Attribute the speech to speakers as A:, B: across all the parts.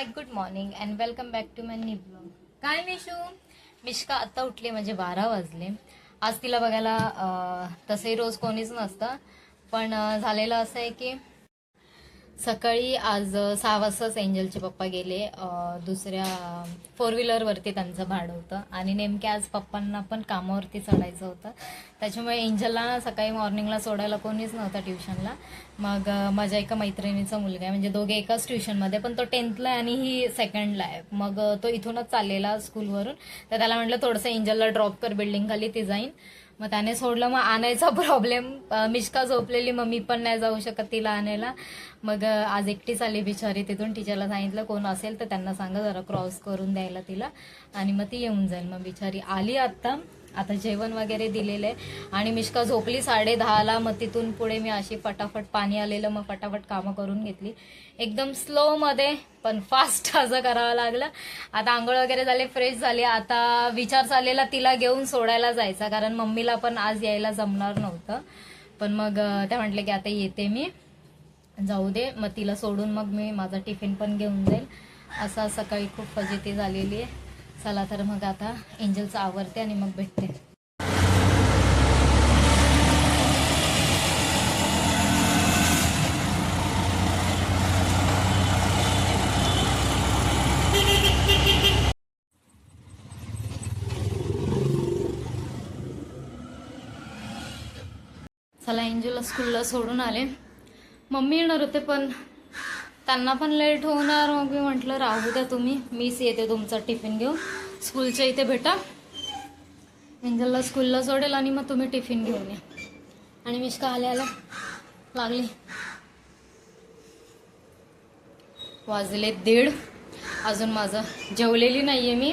A: Hi good morning and welcome back to my नी blog काय मिशू मिश्का आत्ता उठली म्हणजे बारा वाजले. आज तिला बघायला तसंही रोज कोणीच नसतं. पण झालेलं असं आहे की सकाळी आज सहा वाजताच एंजलचे पप्पा गेले. दुसऱ्या फोर व्हीलरवरती त्यांचं भाडं होतं. आणि नेमके आज पप्पांना पण कामावरती चढायचं होतं. त्याच्यामुळे एंजलला सकाळी मॉर्निंगला सोडायला कोणीच नव्हतं ट्युशनला. मग माझ्या एका मैत्रिणीचा मुलगा आहे. म्हणजे दोघे एकाच ट्युशनमध्ये पण तो टेन्थला आहे आणि ही सेकंडला आहे. मग तो इथूनच चाललेला स्कूलवरून तर त्याला म्हटलं थोडंसं एंजलला ड्रॉप कर बिल्डिंग खाली ती जाईन. मग त्याने सोडलं मग आणायचा प्रॉब्लेम मिश्का झोपलेली मग मी पण नाही जाऊ शकत तिला आणायला. मग आज एकटीच आली बिचारी. तिथून टीचरला सांगितलं कोण असेल तर त्यांना सांगा जरा क्रॉस करून द्यायला तिला. आणि मग ती येऊन जाईल. मग बिचारी आली आत्ता आता जेवण वगैरे दिलेलं आहे. आणि मिश्का झोपली साडे दहाला मग तिथून पुढे मी अशी फटाफट पाणी आलेलं मग फटाफट कामं करून घेतली. एकदम स्लोमध्ये पण फास्ट असं करावं लागलं. आता आंघोळ वगैरे झाले फ्रेश झाले. आता विचार चाललेला तिला घेऊन सोडायला जायचा कारण मम्मीला पण आज यायला जमणार नव्हतं. पण मग त्या म्हटले की आता येते मी. जाऊ दे मग तिला सोडून मग मी माझा टिफिन पण घेऊन जाईल. असं सकाळी खूप फजिती झालेली आहे. चला तर मग आता एंजलचं आवरते आणि मग भेटते. चला एंजलला स्कूलला सोडून आले. मम्मी येणार होते पण त्यांना पण लेट होणार. मग मी म्हटलं राहू द्या तुम्ही. मीच येते तुमचा टिफिन घेऊन. स्कूलच्या इथे भेटा. एंजलला स्कूलला सोडेल आणि मग तुम्ही टिफिन घेऊन या. आणि मिश्का आल्या आल्या लागली. वाजले दीड. अजून माझं जेवलेली नाही आहे मी.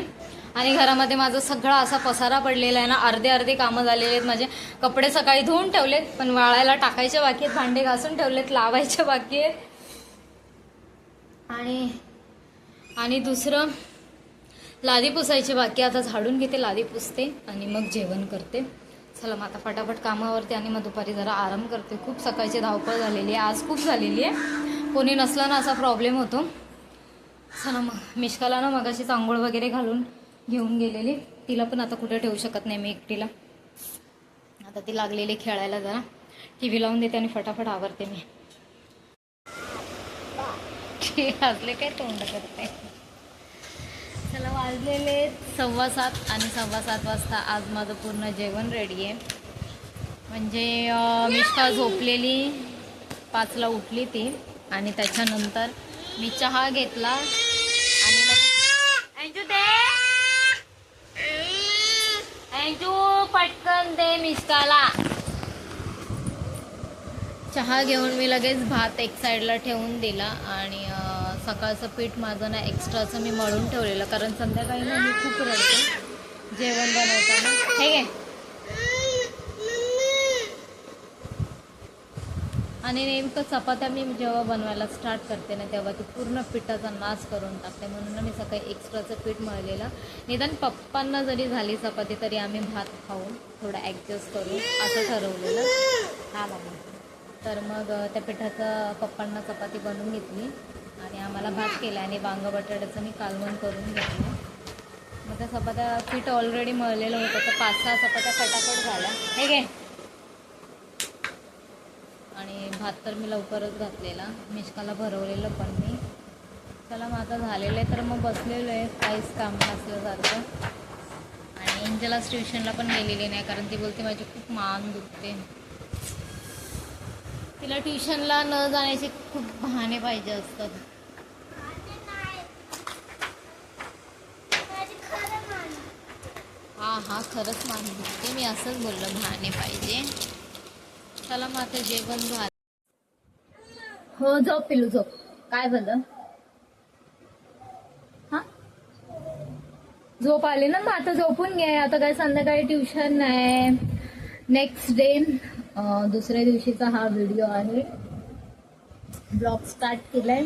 A: आणि घरामध्ये माझं सगळा असा पसारा पडलेला आहे ना अर्धे अर्धे कामं झालेले आहेत. माझे कपडे सकाळी धुवून ठेवलेत पण वाळायला टाकायचे बाकी आहेत भांडे घासून ठेवलेत लावायचे बाकी आहेत. आणि आणि दुसरं लादी पुसायची बाकी. आता झाडून घेते लादी पुसते आणि मग जेवण करते. चला मग आता फटाफट कामावरती आणि मग दुपारी जरा आराम करते. खूप सकाळची धावपळ झालेली आहे. आज खूप झालेली आहे. कोणी नसला ना असा प्रॉब्लेम होतो. चला मग मिश्काला ना मगाशी चांगोळ वगैरे घालून घेऊन गेलेली. तिला पण आता कुठे ठेवू शकत नाही मी एकटीला. आता ती लागलेली खेळायला जरा. टी व्ही लावून देते आणि फटाफट आवरते मी. हसले काय तोंड करते? चला वाजलेले सव्वा सात आणि सव्वा सात वाजता आज माझं पूर्ण जेवण रेडी आहे. म्हणजे मिष्का झोपलेली पाचला उठली ती आणि त्याच्यानंतर मी चहा घेतला आणि अंजू पटकन दे मिष्काला चहा घेऊन मी लगेच भात एक साईडला ठेवून दिला आणि सकाळचं पीठ माझं ना एक्स्ट्राचं मी मळून ठेवलेलं कारण संध्याकाळी ना मी खूप रडते. जेवण बनवताना. हे घे. आणि नेमकं चपात्या मी जेव्हा बनवायला स्टार्ट करते ना तेव्हा ती पूर्ण पिठाचा नाश करून टाकते. म्हणून ना मी सकाळी एक्स्ट्राचं पीठ मळलेलं. निदान पप्पांना जरी झाली चपाती तरी आम्ही भात खाऊन थोडं ॲडजस्ट करू असं ठरवलेलं. हा बाबा. तर मग त्या पिठाचं पप्पांना चपाती बनवून घेतली. आणि आम्हाला भात केला आणि वांग बटाट्याचं मी कालवण करून घेतलं. मग त्या चपात्या पीठ ऑलरेडी मळलेलं होतं तर पाच सहा चपात्या फटाफट झाल्या हे घे. आणि भात तर मी लवकरच घातलेला. मिशकाला भरवलेलं पण मी. चला मग आता झालेलं आहे तर मग बसलेलो आहे काहीच काम नसल्यासारखं. आणि एंजलाच ट्युशनला पण गेलेली नाही कारण ती बोलते माझी खूप मान दुखते. तिला ट्युशनला न जाण्याचे खूप बहाणे पाहिजे असतात. हा हा खरंच मान दुखते मी असंच बोललं बहाणे पाहिजे. चला मग आता जेवण झालं. हो झोप पिलू झोप. काय झालं? हा? झोप आले ना मग आता झोपून घे. आता काय संध्याकाळी ट्युशन नाही नेक्स्ट डे दुसऱ्या दिवशीचा हा व्हिडिओ आहे. ब्लॉग स्टार्ट केलाय.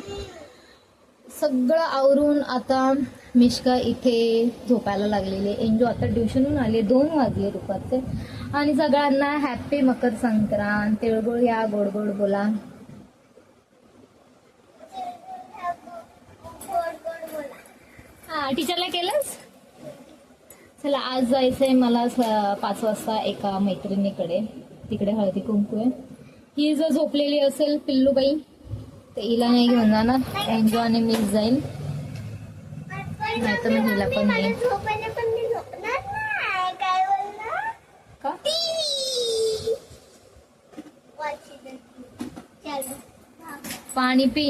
A: सगळं आवरून आता मिश्का इथे झोपायला लागलेले एंजो आता ट्युशनहून आले दोन वाजले दुपारचे. आणि सगळ्यांना हॅपी मकर संक्रांत तिळगुळ या गोड गोड बोला.
B: गोड
A: टीचरला केलंस? चला आज जायचंय मला स- पाच वाजता एका मैत्रिणीकडे. तिकडे हळदी कुंकू आहे. ही जर झोपलेली असेल पिल्लूबाई तर हिला नाही घेऊन जाणार. एन्जॉय आणि मिस जाईल नाही तर मग हिला पण नाही का?
B: चलो
A: पाणी पी.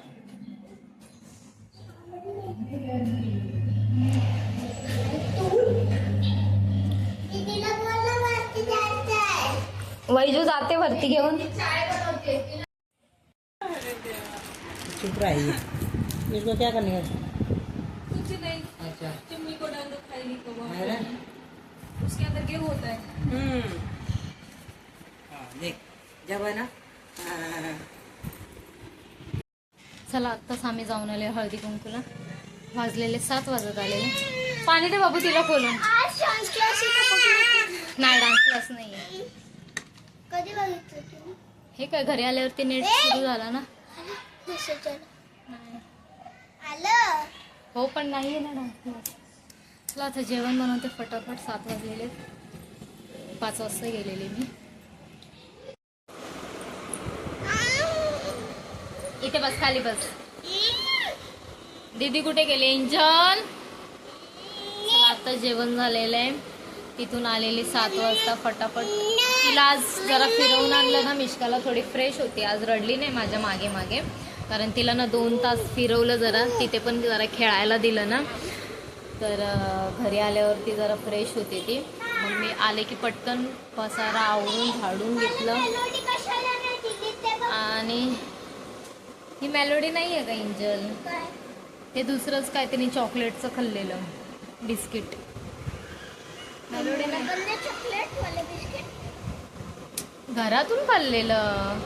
A: वैजू जाते वरती घेऊन.
C: चुप रहिए इसको क्या करने का
D: कुछ नहीं.
C: अच्छा.
D: चिमनी को डाल दो खाली को वो
C: ना?
D: उसके अंदर क्या होता है
C: हम्म. देख. जब है ना
A: चला आत्ताच आम्ही जाऊन आले हळदी कुंकूला. वाजलेले सात वाजत आलेले. पाणी दे बाबू तिला खोलून.
B: आज डान्स क्लास
A: नाही डान्स क्लास नाहीये.
B: कधी बघितलं
A: हे काय घरी आल्यावरती नेट सुरू झाला ना?
B: मेसेज आलं.
A: हो पण नाहीये ना डान्स चला आता जेवण बनवते फटाफट सात वाजलेले. पाच वाजता गेलेले मी. इथे बस खाली बस. दीदी कुठे गेले? इंजन आता जेवण झालेलं आहे. तिथून आलेली सात वाजता फटाफट. तिला आज जरा फिरवून आणलं ना मिश्काला थोडी फ्रेश होती. आज रडली नाही माझ्या मागे मागे. कारण तिला ना दोन तास फिरवलं जरा. तिथे पण जरा खेळायला दिलं ना. तर घरी आल्यावरती जरा फ्रेश होते ती. मग मी आले की पटकन पसारा आवडून झाडून घेतलं. आणि ही मेलोडी नाही आहे का इंजल ते दुसरंच काय तिने चॉकलेटचं खाल्लेलं. बिस्किट मेलोडी नाही घरातून खाल्लेलं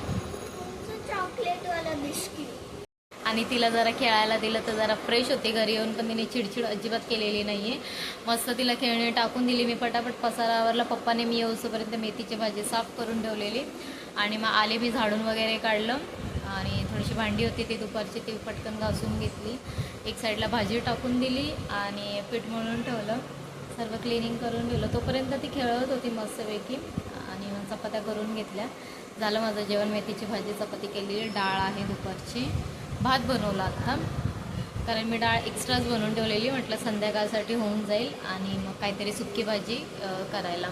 B: चॉकलेट वाला बिस्किट.
A: आणि तिला जरा खेळायला दिलं तर जरा फ्रेश होते घरी येऊन पण तिने चिडचिड अजिबात केलेली नाही आहे मस्त तिला खेळणे टाकून दिली मी पटापट पसारावरला. पप्पाने मी येऊसपर्यंत मेथीची भाजी साफ करून ठेवलेली. आणि मग आले मी झाडून वगैरे काढलं. आणि थोडीशी भांडी होती ती दुपारची ती पटकन घासून घेतली. एक साईडला भाजी टाकून दिली आणि पीठ मळून ठेवलं. सर्व क्लिनिंग करून ठेवलं. तोपर्यंत ती खेळत होती मस्तपैकी. आणि चपात्या करून घेतल्या. झालं माझं जेवण. मेथीची भाजी चपाती केलेली डाळ आहे दुपारची. भात बनवला आता. कारण मी डाळ एक्स्ट्राच बनवून ठेवलेली. म्हटलं संध्याकाळसाठी होऊन जाईल आणि मग काहीतरी सुक्की भाजी करायला.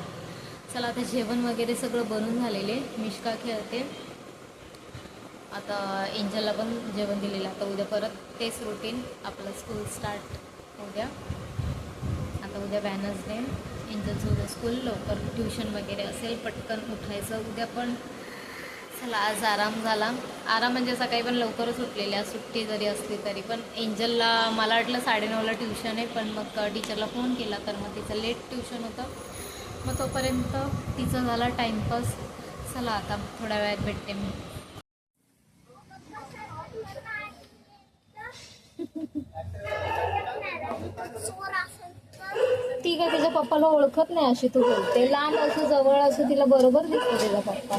A: चला आता जेवण वगैरे सगळं बनून झालेले. मिश्का खेळते. आता एंजलला पण जेवण दिलेलं आता उद्या परत तेच रुटीन आपलं स्कूल स्टार्ट उद्या आता उद्या डे एंजलचं उद्या स्कूल लवकर ट्युशन वगैरे असेल पटकन उठायचं. उद्या पण चला आज आराम झाला. आराम म्हणजे सकाळी पण लवकरच उठलेली आज सुट्टी जरी असली तरी पण. एंजलला मला वाटलं साडेनऊला ट्युशन आहे पण मग टीचरला फोन केला तर मग तिचं लेट ट्युशन होतं. मग तोपर्यंत तिचा झाला टाईमपास चला आता थोड्या वेळात भेटते मी. ती काय तिच्या पप्पाला ओळखत नाही अशी तू बोलते. लांब असो जवळ असो तिला बरोबर दिसतो तिचा पप्पा.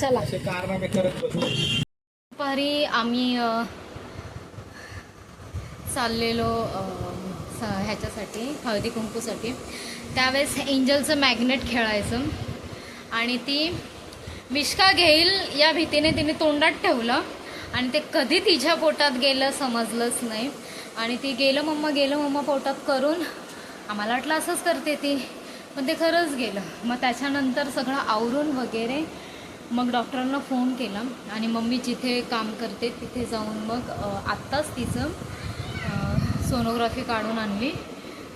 A: चला. दुपारी आम्ही चाललेलो ह्याच्यासाठी हळदी कुंकूसाठी. त्यावेळेस एंजलचं मॅग्नेट खेळायचं. आणि ती मिष्का घेईल या भीतीने तिने तोंडात ठेवलं. आणि ते कधी तिच्या पोटात गेलं समजलंच नाही. आणि ती गेलं मम्मा गेलं मम्मा पोटात करून आम्हाला वाटलं असंच करते ती. पण ते खरंच गेलं. मग त्याच्यानंतर सगळं आवरून वगैरे मग डॉक्टरांना फोन केला. आणि मम्मी जिथे काम करते तिथे जाऊन मग आत्ताच तिचं सोनोग्राफी काढून आणली.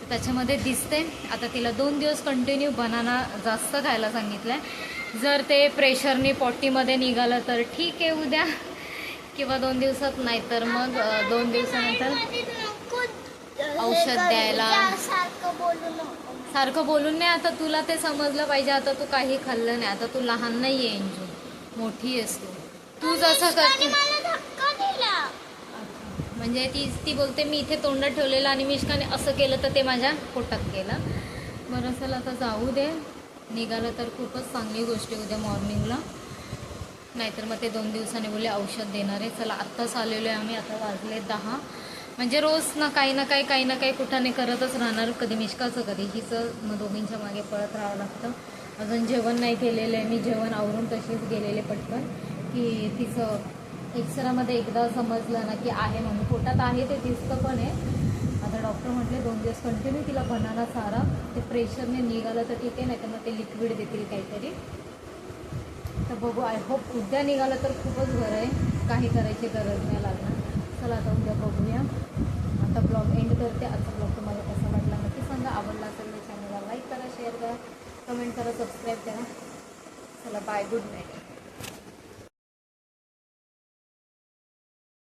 A: त्याच्यामध्ये दिसते. आता तिला दोन दिवस कंटिन्यू बनाना जास्त खायला सांगितलं आहे जर ते प्रेशरनी पॉटीमध्ये निघालं तर ठीक आहे उद्या. किंवा दोन दिवसात नाही तर मग दोन दिवसानंतर औषध द्यायला. सारखं बोलून नाही. आता तुला ते समजलं पाहिजे. आता तू काही खाल्लं नाही. आता तू लहान नाही आहे इंजू मोठी आहेस तू. तू जसं
B: आणि
A: कर
B: मला धक्का दिला.
A: म्हणजे ती ती बोलते मी इथे तोंडात ठेवलेलं आणि मिष्काने असं केलं तर ते माझ्या पोटात केलं बरं चला आता जाऊ दे. निघालं तर खूपच चांगली गोष्ट उद्या मॉर्निंगला नाहीतर मग ते दोन दिवसांनी बोलले औषध देणार आहे. चला आत्ताच आलेलो आहे आम्ही आता वाजले दहा. म्हणजे रोज ना काही ना काही काही ना काही कुठाने करतच राहणार. कधी मिष्काचं कधी हिचं. मग दोघींच्या मागे पळत राहावं लागतं. अजून जेवण नाही केलेलं आहे. मी जेवण आवरून तशीच गेलेले पटकन. की तिचं एक्सरामध्ये एकदा समजलं ना की आहे म्हणून. पोटात आहे ते दिसतं पण आहे. आता डॉक्टर म्हटले दोन दिवस कंटिन्यू तिला बनाना सारा. ते प्रेशरने निघालं तर ठीक आहे नाही तर मग ते लिक्विड देतील काहीतरी. तर बघू आय होप उद्या निघालं तर खूपच बरं आहे. काही करायची गरज नाही लागणार. चला आता उद्या बघूया. आता ब्लॉग एंड करते. आता ब्लॉग तुम्हाला कसा वाटला नक्की सांगा. आवडला असेल तर चॅनलला लाईक करा शेअर करा. कमेंट करा सबस्क्राईब करा. चला बाय गुड नाईट